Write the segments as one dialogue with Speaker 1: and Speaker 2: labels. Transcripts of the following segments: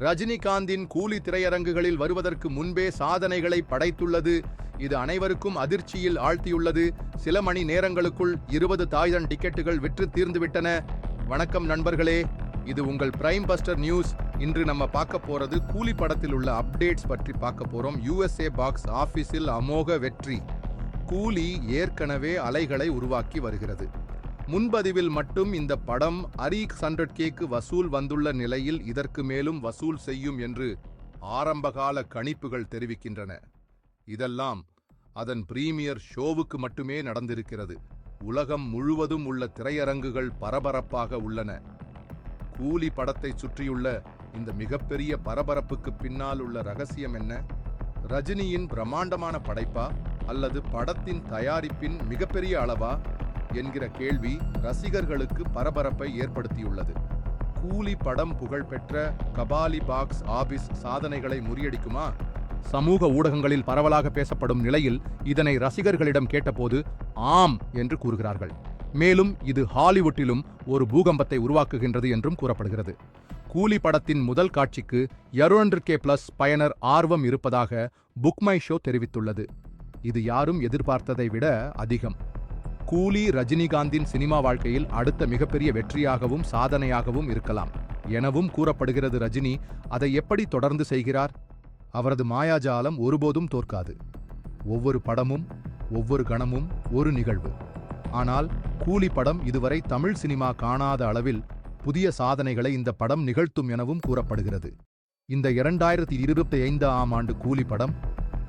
Speaker 1: ரஜினிகாந்தின் கூலி திரையரங்குகளில் வருவதற்கு முன்பே சாதனைகளை படைத்துள்ளது. இது அனைவருக்கும் அதிர்ச்சியில் ஆழ்த்தியுள்ளது. சில மணி நேரங்களுக்குள் இருபது தாய்தன் டிக்கெட்டுகள் விற்று தீர்ந்துவிட்டன. வணக்கம் நண்பர்களே. இது உங்கள் பிரைம் பஸ்டர் நியூஸ் இன்று நம்ம பார்க்க போறது கூலி படத்தில் உள்ள அப்டேட்ஸ் பற்றி பார்க்க போறோம். யுஎஸ்ஏ பாக்ஸ் ஆஃபீஸில் அமோக வெற்றி. கூலி ஏற்கனவே அலைகளை உருவாக்கி வருகிறது. முன்பதிவில் மட்டும் இந்த படம் அரீக் ஹண்ட்ரட் கேக்கு வசூல் வந்துள்ள நிலையில் இதற்கு மேலும் வசூல் செய்யும் என்று ஆரம்பகால கணிப்புகள் தெரிவிக்கின்றன. இதெல்லாம் அதன் பிரீமியர் ஷோவுக்கு மட்டுமே நடந்திருக்கிறது. உலகம் முழுவதும் உள்ள திரையரங்குகள் பரபரப்பாக உள்ளன. கூலி படத்தை சுற்றியுள்ள இந்த மிகப்பெரிய பரபரப்புக்கு பின்னால் உள்ள ரகசியம் என்ன? ரஜினியின் பிரம்மாண்டமான படைப்பா? அல்லது படத்தின் தயாரிப்பின் மிகப்பெரிய அளவா? என்கிற கேள்வி ரசிகர்களுக்கு பரபரப்பை ஏற்படுத்தியுள்ளது. கூலி படம் புகழ்பெற்ற கபாலி பாக்ஸ் ஆபீஸ் சாதனைகளை முறியடிக்குமா? சமூக ஊடகங்களில் பரவலாக பேசப்படும் நிலையில் இதனை ரசிகர்களிடம் கேட்டபோது ஆம் என்று கூறுகிறார்கள். மேலும் இது ஹாலிவுட்டிலும் ஒரு பூகம்பத்தை உருவாக்குகின்றது என்றும் கூறப்படுகிறது. கூலி படத்தின் முதல் காட்சிக்கு 200 கே பிளஸ் பயனர் ஆர்வம் இருப்பதாக புக்மை ஷோ தெரிவித்துள்ளது. இது யாரும் எதிர்பார்த்ததை விட அதிகம். கூலி ரஜினிகாந்தின் சினிமா வாழ்க்கையில் அடுத்த மிகப்பெரிய வெற்றியாகவும் சாதனையாகவும் இருக்கலாம் எனவும் கூறப்படுகிறது ரஜினி அதை எப்படி தொடர்ந்து செய்கிறார்? அவரது மாயாஜாலம் ஒருபோதும் தோற்காது. ஒவ்வொரு படமும் ஒவ்வொரு கணமும் ஒரு நிகழ்வு. ஆனால் கூலி படம் இதுவரை தமிழ் சினிமா காணாத அளவில் புதிய சாதனைகளை இந்த படம் நிகழ்த்தும் எனவும் கூறப்படுகிறது. இந்த இரண்டாயிரத்தி இருபத்தி ஐந்தாம் ஆண்டு கூலி படம்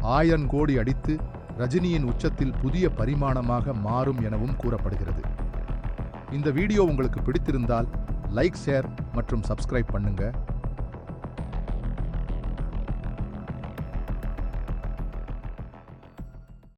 Speaker 1: ஆயிரம் கோடி அடித்து ரஜினியின் உச்சத்தில் புதிய பரிமாணமாக மாறும் எனவும் கூறப்படுகிறது. இந்த வீடியோ உங்களுக்கு பிடித்திருந்தால் லைக் ஷேர் மற்றும் சப்ஸ்கிரைப் பண்ணுங்கள்